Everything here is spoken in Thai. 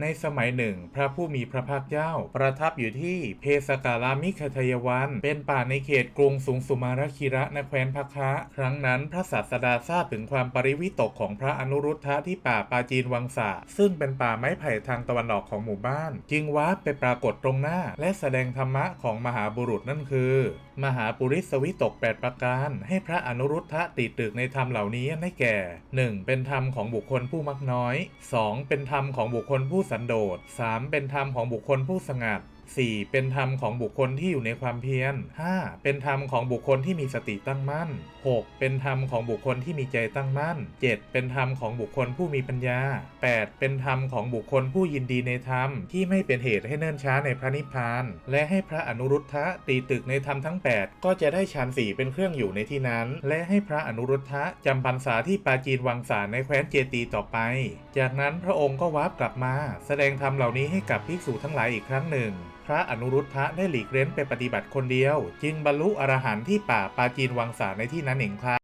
ในสมัยหนึ่ง พระผู้มีพระภาคเจ้า ประทับอยู่ที่เพสการามิคทยวัน เป็นป่าในเขตกรุงสุงสุมาราคิระในแคว้นพคะครั้งนั้นพระศาสดาทราบถึงความปริวิตกของพระอนุรุทธะที่ป่าปาจีนวังสะซึ่งเป็นป่าไม้ไผ่ทางตะวันออกของหมู่บ้าน จึงวาร์ปไปปรากฏตรงหน้า และแสดงธรรมะของมหาบุรุษนั่นคือ มหาปุริสวิตก 8 ประการ ให้พระอนุรุทธะติดตึกในธรรมเหล่านี้ได้แก่ 1. เป็นธรรมของบุคคลผู้มักน้อย 2. เป็นธรรมของบุคคลผู้สันโดษ 3. เป็นธรรมของบุคคลผู้สงัด 4. เป็นธรรมของบุคคลที่อยู่ในความเพียร 5. เป็นธรรมของบุคคลที่มีสติตั้งมั่น 6. เป็นธรรมของบุคคลที่มีใจตั้งมั่น 7. เป็นธรรมของบุคคลผู้มีปัญญา 8. เป็นธรรมของบุคคลผู้ยินดีในธรรม ที่ไม่เป็นเหตุให้เนิ่นช้าในพระนิพพาน และให้พระอนุรุทธะตีตึกในธรรมทั้ง 8 ก็จะได้ฌานสี่เป็นเครื่องอยู่ในที่นั้น และให้พระอนุรุทธะจำพรรษาที่ปาจีนวังสารในแคว้นเจตีต่อไป จากนั้นพระองค์ก็วาร์ปกลับมา แสดงธรรมเหล่านี้ให้กับภิกษุทั้งหลายอีกครั้งหนึ่ง พระอนุรุทธะได้หลีกเล้นไปปฏิบัติคนเดียว จึงบรรลุอรหันต์ที่ป่าปาจีนวังสาในที่นั้นเองครับ